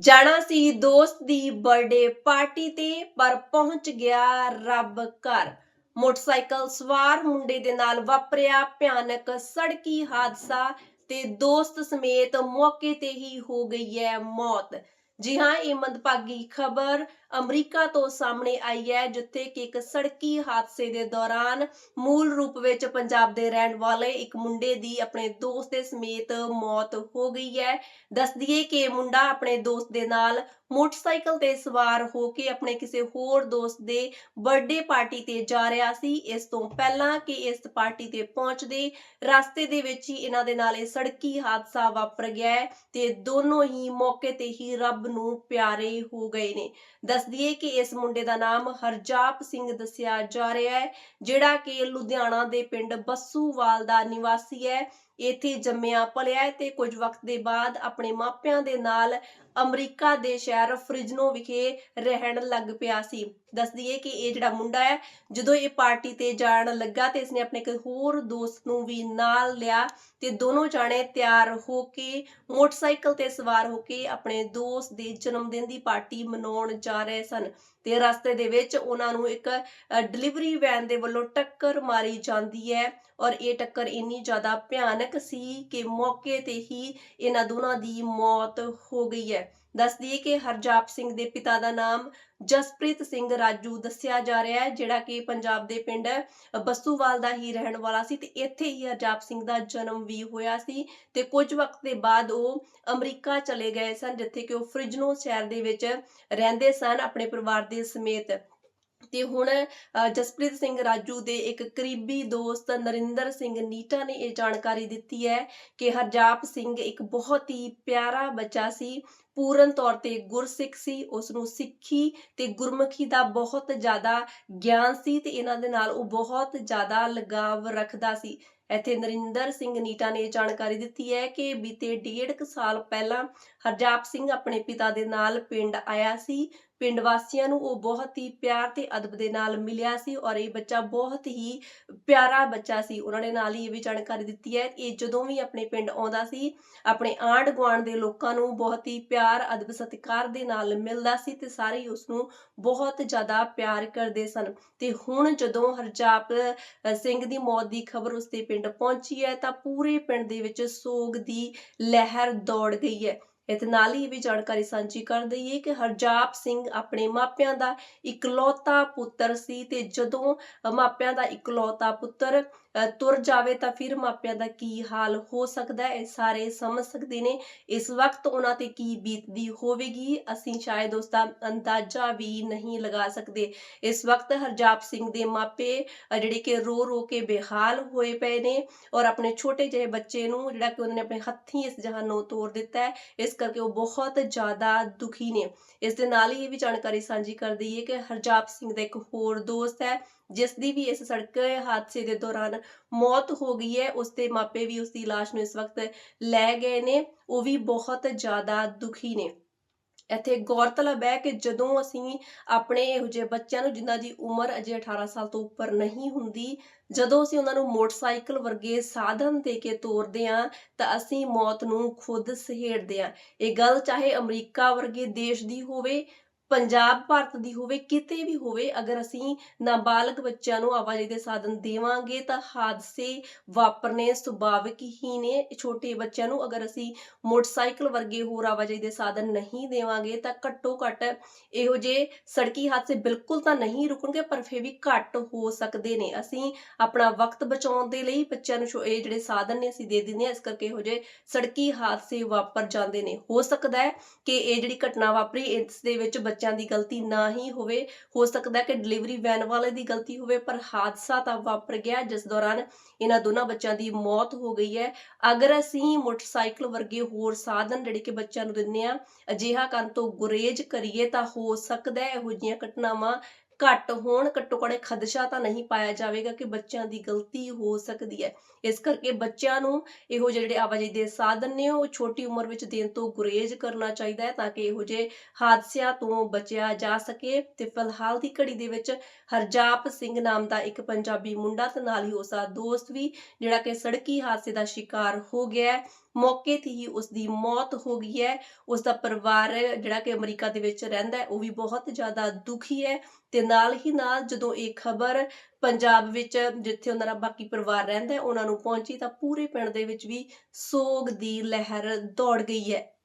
ਜਾਣਾ ਸੀ ਦੋਸਤ ਦੀ birthday party ਤੇ, ਪਰ ਪਹੁੰਚ ਗਿਆ ਰੱਬ ਘਰ। ਮੋਟਰਸਾਈਕਲ ਸਵਾਰ ਮੁੰਡੇ ਦੇ ਨਾਲ ਵਾਪਰਿਆ ਭਿਆਨਕ ਸੜਕੀ ਹਾਦਸਾ ਤੇ ਦੋਸਤ ਸਮੇਤ ਮੌਕੇ ਤੇ ਹੀ ਹੋ ਗਈ ਹੈ ਮੌਤ। ਜੀ ਹਾਂ, ਇਹ ਮੰਦਭਾਗੀ ਖਬਰ ਅਮਰੀਕਾ ਤੋਂ ਸਾਹਮਣੇ ਆਈ ਹੈ, ਜਿੱਥੇ ਕਿ ਇੱਕ ਸੜਕੀ ਹਾਦਸੇ ਦੇ ਦੌਰਾਨ ਮੂਲ ਰੂਪ ਵਿੱਚ ਪੰਜਾਬ ਦੇ ਰਹਿਣ ਵਾਲੇ ਇੱਕ ਮੁੰਡੇ ਦੀ ਆਪਣੇ ਦੋਸਤ ਦੇ ਸਮੇਤ ਮੌਤ ਹੋ ਗਈ ਹੈ। ਦੱਸ ਦਈਏ ਕਿ ਮੁੰਡਾ ਆਪਣੇ ਦੋਸਤ ਦੇ ਨਾਲ ਮੋਟਰਸਾਈਕਲ ਤੇ ਸਵਾਰ ਹੋ ਕੇ ਆਪਣੇ ਕਿਸੇ ਹੋਰ ਦੋਸਤ ਦੇ ਬਰਥਡੇ ਪਾਰਟੀ ਤੇ ਜਾ ਰਿਹਾ ਸੀ। ਇਸ ਤੋਂ ਪਹਿਲਾਂ ਕਿ ਇਸ ਪਾਰਟੀ ਤੇ ਪਹੁੰਚਦੇ ਰਸਤੇ ਦੇ ਵਿੱਚ ਹੀ ਇਹਨਾਂ ਦੇ ਨਾਲ ਇਹ ਸੜਕੀ ਹਾਦਸਾ ਵਾਪਰ ਗਿਆ ਤੇ ਦੋਨੋਂ ਹੀ ਮੌਕੇ ਤੇ ਹੀ ਰੱਬ ਨੂੰ ਪਿਆਰੇ ਹੋ ਗਏ ਨੇ। ਦੱਸ ਦਈਏ ਕਿ ਇਸ ਮੁੰਡੇ ਦਾ ਨਾਮ ਹਰਜਾਪ ਸਿੰਘ ਦੱਸਿਆ ਜਾ ਰਿਹਾ ਹੈ, ਜਿਹੜਾ ਕਿ ਲੁਧਿਆਣਾ ਦੇ ਪਿੰਡ ਬੱਸੂਵਾਲ ਦਾ ਨਿਵਾਸੀ ਹੈ। ਇੱਥੇ ਜੰਮਿਆ, ਪਲਿਆ ਤੇ ਕੁਝ ਵਕਤ ਦੇ ਬਾਅਦ ਆਪਣੇ ਮਾਪਿਆਂ ਦੇ ਨਾਲ ਅਮਰੀਕਾ ਦੇ ਸ਼ਹਿਰ ਫ੍ਰਿਜਨੋ ਵਿਖੇ ਰਹਿਣ ਲੱਗ ਪਿਆ ਸੀ। ਦੱਸ ਦਈਏ ਕਿ ਇਹ ਜਿਹੜਾ ਮੁੰਡਾ ਹੈ, ਜਦੋਂ ਇਹ ਪਾਰਟੀ ਤੇ ਜਾਣ ਲੱਗਾ ਤੇ ਇਸਨੇ ਆਪਣੇ ਇੱਕ ਹੋਰ ਦੋਸਤ ਨੂੰ ਵੀ ਨਾਲ ਲਿਆ ਤੇ ਦੋਨੋਂ ਜਾਣੇ ਤਿਆਰ ਹੋ ਕੇ ਮੋਟਰਸਾਈਕਲ ਤੇ ਸਵਾਰ ਹੋ ਕੇ ਆਪਣੇ ਦੋਸਤ ਦੇ ਜਨਮ ਦਿਨ ਦੀ ਪਾਰਟੀ ਮਨਾਉਣ ਜਾ ਰਹੇ ਸਨ ਤੇ ਰਸਤੇ ਦੇ ਵਿੱਚ ਉਹਨਾਂ ਨੂੰ ਇੱਕ ਡਿਲੀਵਰੀ ਵੈਨ ਦੇ ਵੱਲੋਂ ਟੱਕਰ ਮਾਰੀ ਜਾਂਦੀ ਹੈ ਔਰ ਇਹ ਟੱਕਰ ਇੰਨੀ ਜ਼ਿਆਦਾ ਭਿਆਨਕ ਸੀ ਕਿ ਮੌਕੇ ਤੇ ਹੀ ਇਹਨਾਂ ਦੋਨਾਂ ਦੀ ਮੌਤ ਹੋ ਗਈ ਹੈ। ਦੱਸ ਦਈਏ ਕਿ ਹਰਜਾਪ ਸਿੰਘ ਦੇ ਪਿਤਾ ਦਾ ਨਾਮ ਜਸਪ੍ਰੀਤ ਸਿੰਘ ਰਾਜੂ ਦੱਸਿਆ ਜਾ ਰਿਹਾ ਹੈ, ਜਿਹੜਾ ਕਿ ਪੰਜਾਬ ਦੇ ਪਿੰਡ ਬੱਸੂਵਾਲ ਦਾ ਹੀ ਰਹਿਣ ਵਾਲਾ ਸੀ ਤੇ ਇੱਥੇ ਹੀ ਹਰਜਾਪ ਸਿੰਘ ਦਾ ਜਨਮ ਵੀ ਹੋਇਆ ਸੀ ਤੇ ਕੁਝ ਵਕਤ ਦੇ ਬਾਅਦ ਉਹ ਅਮਰੀਕਾ ਚਲੇ ਗਏ ਸਨ, ਜਿੱਥੇ ਕਿ ਉਹ ਫ੍ਰਿਜਨੋ ਸ਼ਹਿਰ ਦੇ ਵਿੱਚ ਰਹਿੰਦੇ ਸਨ ਆਪਣੇ ਪਰਿਵਾਰ ਦੇ ਸਮੇਤ। ਤੇ ਹੁਣ ਜਸਪ੍ਰੀਤ ਸਿੰਘ ਰਾਜੂ ਦੇ ਇੱਕ ਕਰੀਬੀ ਦੋਸਤ ਨਰਿੰਦਰ ਸਿੰਘ ਨੀਟਾ ਨੇ ਇਹ ਜਾਣਕਾਰੀ ਦਿੱਤੀ ਹੈ ਕਿ ਹਰਜਾਪ ਸਿੰਘ ਇੱਕ ਬਹੁਤ ਹੀ ਪਿਆਰਾ ਬੱਚਾ ਸੀ। ਪੂਰਨ ਤੌਰ ਤੇ ਗੁਰਸਿੱਖ ਸੀ। ਉਸ ਨੂੰ ਸਿੱਖੀ ਤੇ ਗੁਰਮੁਖੀ ਦਾ ਬਹੁਤ ਜ਼ਿਆਦਾ ਗਿਆਨ ਸੀ ਤੇ ਇਹਨਾਂ ਦੇ ਨਾਲ ਉਹ ਬਹੁਤ ਜ਼ਿਆਦਾ ਲਗਾਵ ਰੱਖਦਾ ਸੀ। ਇੱਥੇ ਨਰਿੰਦਰ ਸਿੰਘ ਨੀਟਾ ਨੇ ਇਹ ਜਾਣਕਾਰੀ ਦਿੱਤੀ ਹੈ ਕਿ ਬੀਤੇ ਡੇਢ ਕੁ ਸਾਲ ਪਹਿਲਾਂ ਹਰਜਾਪ ਸਿੰਘ ਆਪਣੇ ਪਿਤਾ ਦੇ ਨਾਲ ਪਿੰਡ ਆਇਆ ਸੀ। ਪਿੰਡ ਵਾਸੀਆਂ ਨੂੰ ਉਹ ਬਹੁਤ ਹੀ ਪਿਆਰ ਤੇ ਅਦਬ ਦੇ ਨਾਲ ਮਿਲਿਆ ਸੀ ਔਰ ਇਹ ਬੱਚਾ ਬਹੁਤ ਹੀ ਪਿਆਰਾ ਬੱਚਾ ਸੀ। ਉਹਨਾਂ ਨੇ ਨਾਲ ਹੀ ਇਹ ਵੀ ਜਾਣਕਾਰੀ ਦਿੱਤੀ ਹੈ ਇਹ ਜਦੋਂ ਵੀ ਆਪਣੇ ਪਿੰਡ ਆਉਂਦਾ ਸੀ, ਆਪਣੇ ਆਂਢ ਗੁਆਂਢ ਦੇ ਲੋਕਾਂ ਨੂੰ ਬਹੁਤ ਹੀ ਪਿਆਰ, ਅਦਬ, ਸਤਿਕਾਰ ਦੇ ਨਾਲ ਮਿਲਦਾ ਸੀ ਤੇ ਸਾਰੇ ਹੀ ਉਸ ਨੂੰ ਬਹੁਤ ਜ਼ਿਆਦਾ ਪਿਆਰ ਕਰਦੇ ਸਨ। ਤੇ ਹੁਣ ਜਦੋਂ ਹਰਜਾਪ ਸਿੰਘ ਦੀ ਮੌਤ ਦੀ ਖਬਰ ਉਸਦੇ ਪਿੰਡ ਪਿੰਡ ਪਹੁੰਚੀ ਹੈ, ਤਾਂ ਪੂਰੇ ਪਿੰਡ ਦੇ ਵਿੱਚ ਸੋਗ ਦੀ ਲਹਿਰ ਦੌੜ ਗਈ ਹੈ। ਇਹਦੇ ਨਾਲ ਹੀ ਇਹ ਵੀ ਜਾਣਕਾਰੀ ਸਾਂਝੀ ਕਰ ਦਈਏ ਕਿ ਹਰਜਾਪ ਸਿੰਘ ਆਪਣੇ ਮਾਪਿਆਂ ਦਾ ਇਕਲੌਤਾ ਪੁੱਤਰ ਸੀ ਤੇ ਜਦੋਂ ਮਾਪਿਆਂ ਦਾ ਇਕਲੌਤਾ ਪੁੱਤਰ ਤੁਰ ਜਾਵੇ ਤਾਂ ਫਿਰ ਮਾਪਿਆਂ ਦਾ ਕੀ ਹਾਲ ਹੋ ਸਕਦਾ ਹੈ? ਇਹ ਸਾਰੇ ਸਮਝ ਸਕਦੇ ਨੇ। ਇਸ ਵਕਤ ਉਹਨਾਂ ਤੇ ਕੀ ਬੀਤਦੀ ਹੋਵੇਗੀ? ਅਸੀਂ ਸ਼ਾਇਦ ਉਸ ਦਾ ਅੰਦਾਜ਼ਾ ਵੀ ਨਹੀਂ ਲਗਾ ਸਕਦੇ। ਇਸ ਵਕਤ ਹਰਜਾਪ ਸਿੰਘ ਦੇ ਮਾਪੇ ਜਿਹੜੇ ਕਿ ਰੋ ਰੋ ਕੇ ਬੇਹਾਲ ਹੋਏ ਪਏ ਨੇ ਔਰ ਆਪਣੇ ਛੋਟੇ ਜਿਹੇ ਬੱਚੇ ਨੂੰ ਜਿਹੜਾ ਕਿ ਉਹਨਾਂ ਨੇ ਆਪਣੇ ਹੱਥੀਂ ਇਸ ਜਹਾਨੋਂ ਤੋਰ ਦਿੱਤਾ ਹੈ, ਇਸ ਕਰਕੇ ਉਹ ਬਹੁਤ ਜ਼ਿਆਦਾ ਦੁਖੀ ਨੇ। ਇਸ ਦੇ ਨਾਲ ਹੀ ਇਹ ਵੀ ਜਾਣਕਾਰੀ ਸਾਂਝੀ ਕਰ ਦਈਏ ਕਿ ਹਰਜਾਪ ਸਿੰਘ ਦਾ ਇੱਕ ਹੋਰ ਦੋਸਤ ਹੈ ਜਿਸ ਦੀ ਵੀ ਇਸ ਸੜਕ ਹਾਦਸੇ ਦੇ ਦੌਰਾਨ ਮੌਤ ਹੋ ਗਈ ਹੈ ਉਸ ਦੇ ਮਾਪੇ ਵੀ ਉਸ ਦੀ ਲਾਸ਼ ਨੂੰ ਇਸ ਵਕਤ ਲੈ ਗਏ ਨੇ, ਉਹ ਵੀ ਬਹੁਤ ਜ਼ਿਆਦਾ ਦੁਖੀ ਨੇ। ਇੱਥੇ ਗੌਰਤਲਬ ਹੈ ਕਿ ਜਦੋਂ ਅਸੀਂ ਆਪਣੇ ਇਹੋ ਜਿਹੇ ਬੱਚਿਆਂ ਨੂੰ, ਜਿਨ੍ਹਾਂ ਦੀ ਉਮਰ ਅਜੇ 18 ਸਾਲ ਤੋਂ ਉੱਪਰ ਨਹੀਂ ਹੁੰਦੀ, ਜਦੋਂ ਅਸੀਂ ਉਹਨਾਂ ਨੂੰ ਮੋਟਰਸਾਈਕਲ ਵਰਗੇ ਸਾਧਨ ਦੇ ਕੇ ਤੋਰਦੇ ਹਾਂ, ਤਾਂ ਅਸੀਂ ਮੌਤ ਨੂੰ ਖੁਦ ਸਹੇੜਦੇ ਹਾਂ। ਇਹ ਗੱਲ ਚਾਹੇ ਅਮਰੀਕਾ ਵਰਗੇ ਦੇਸ਼ ਦੀ ਹੋਵੇ ਪੰਜਾਬ ਭਾਰਤ ਦੀ ਹੋਵੇ, ਕਿਤੇ ਵੀ ਹੋਵੇ, ਅਗਰ ਅਸੀਂ ਨਾਬਾਲਗ ਬੱਚਿਆਂ ਨੂੰ ਆਵਾਜਾਈ ਦੇ ਸਾਧਨ ਦੇਵਾਂਗੇ, ਤਾਂ ਹਾਦਸੇ ਵਾਪਰਨੇ ਸੁਭਾਵਿਕ ਹੀ ਨੇ। ਛੋਟੇ ਬੱਚਿਆਂ ਨੂੰ ਅਗਰ ਅਸੀਂ ਮੋਟਰਸਾਈਕਲ ਵਰਗੇ ਹੋਰ ਆਵਾਜਾਈ ਦੇ ਸਾਧਨ ਨਹੀਂ ਦੇਵਾਂਗੇ, ਤਾਂ ਘੱਟੋ ਘੱਟ ਇਹੋ ਜਿਹੇ ਸੜਕੀ ਹਾਦਸੇ ਬਿਲਕੁਲ ਤਾਂ ਨਹੀਂ ਰੁਕਣਗੇ, ਪਰ ਫਿਰ ਵੀ ਘੱਟ ਹੋ ਸਕਦੇ ਨੇ। ਅਸੀਂ ਆਪਣਾ ਵਕਤ ਬਚਾਉਣ ਦੇ ਲਈ ਬੱਚਿਆਂ ਨੂੰ ਇਹ ਜਿਹੜੇ ਸਾਧਨ ਨੇ ਅਸੀਂ ਦੇ ਦਿੰਦੇ ਹਾਂ, ਇਸ ਕਰਕੇ ਇਹੋ ਜਿਹੇ ਸੜਕੀ ਹਾਦਸੇ ਵਾਪਰ ਜਾਂਦੇ ਨੇ। ਹੋ ਸਕਦਾ ਹੈ ਕਿ ਇਹ ਜਿਹੜੀ ਘਟਨਾ ਵਾਪਰੀ, ਇਸ ਦੇ ਵਿੱਚ ਬੱਚਿਆਂ ਦੀ ਗਲਤੀ ਨਾ ਹੀ ਹੋਵੇ, ਹੋ ਸਕਦਾ ਕਿ ਡਿਲੀਵਰੀ ਵੈਨ ਵਾਲੇ ਦੀ ਗਲਤੀ ਹੋਵੇ, ਪਰ ਹਾਦਸਾ ਤਾਂ ਵਾਪਰ ਗਿਆ ਜਿਸ ਦੌਰਾਨ ਇਹਨਾਂ ਦੋਨਾਂ ਬੱਚਿਆਂ ਦੀ ਮੌਤ ਹੋ ਗਈ ਹੈ। ਅਗਰ ਅਸੀਂ ਮੋਟਰਸਾਈਕਲ ਵਰਗੇ ਹੋਰ ਸਾਧਨ ਜਿਹੜੇ ਕਿ ਬੱਚਿਆਂ ਨੂੰ ਦਿੰਦੇ ਆ ਅਜਿਹਾ ਕਰਨ ਤੋਂ ਗੁਰੇਜ਼ ਕਰੀਏ ਤਾਂ ਹੋ ਸਕਦਾ ਹੈ ਇਹੋ ਜਿਹੀਆਂ ਘਟਨਾਵਾਂ ਘੱਟ ਹੋਣ, ਘੱਟੋ ਘੱਟ ਖਦਸ਼ਾ ਤਾਂ ਨਹੀਂ ਪਾਇਆ ਜਾਵੇਗਾ ਕਿ ਬੱਚਿਆਂ ਦੀ ਗਲਤੀ ਹੋ ਸਕਦੀ ਹੈ। ਇਸ ਕਰਕੇ ਬੱਚਿਆਂ ਨੂੰ ਇਹੋ ਜਿਹੇ ਜਿਹੜੇ ਆਵਾਜਾਈ ਦੇ ਸਾਧਨ ਨੇ, ਉਹ ਛੋਟੀ ਉਮਰ ਵਿੱਚ ਦੇਣ ਤੋਂ ਗੁਰੇਜ਼ ਕਰਨਾ ਚਾਹੀਦਾ ਹੈ ਤਾਂ ਕਿ ਇਹੋ ਜਿਹੇ ਹਾਦਸਿਆਂ ਤੋਂ ਬਚਿਆ ਜਾ ਸਕੇ। ਤੇ ਫਿਲਹਾਲ ਦੀ ਘੜੀ ਦੇ ਵਿੱਚ ਹਰਜਾਪ ਸਿੰਘ ਨਾਮ ਦਾ ਇੱਕ ਪੰਜਾਬੀ ਮੁੰਡਾ ਤੇ ਨਾਲ ਹੀ ਉਸ ਦਾ ਦੋਸਤ ਵੀ, ਜਿਹੜਾ ਕਿ ਸੜਕੀ ਹਾਦਸੇ ਦਾ ਸ਼ਿਕਾਰ ਹੋ ਗਿਆ ਮੌਕੇ ਤੇ ਹੀ ਉਸ ਦੀ ਮੌਤ ਹੋ ਗਈ ਹੈ। ਉਸ ਦਾ ਪਰਿਵਾਰ ਜਿਹੜਾ ਕਿ ਅਮਰੀਕਾ ਦੇ ਵਿੱਚ ਰਹਿੰਦਾ ਹੈ, ਉਹ ਵੀ ਬਹੁਤ ਜ਼ਿਆਦਾ ਦੁਖੀ ਹੈ ਤੇ ਨਾਲ ਹੀ ਨਾਲ ਜਦੋਂ ਇਹ ਖਬਰ ਪੰਜਾਬ ਵਿੱਚ ਜਿੱਥੇ ਉਹਨਾਂ ਦਾ ਬਾਕੀ ਪਰਿਵਾਰ ਰਹਿੰਦਾ ਹੈ, ਉਹਨਾਂ ਨੂੰ ਪਹੁੰਚੀ ਤਾਂ ਪੂਰੇ ਪਿੰਡ ਦੇ ਵਿੱਚ ਵੀ ਸੋਗ ਦੀ ਲਹਿਰ ਦੌੜ ਗਈ ਹੈ।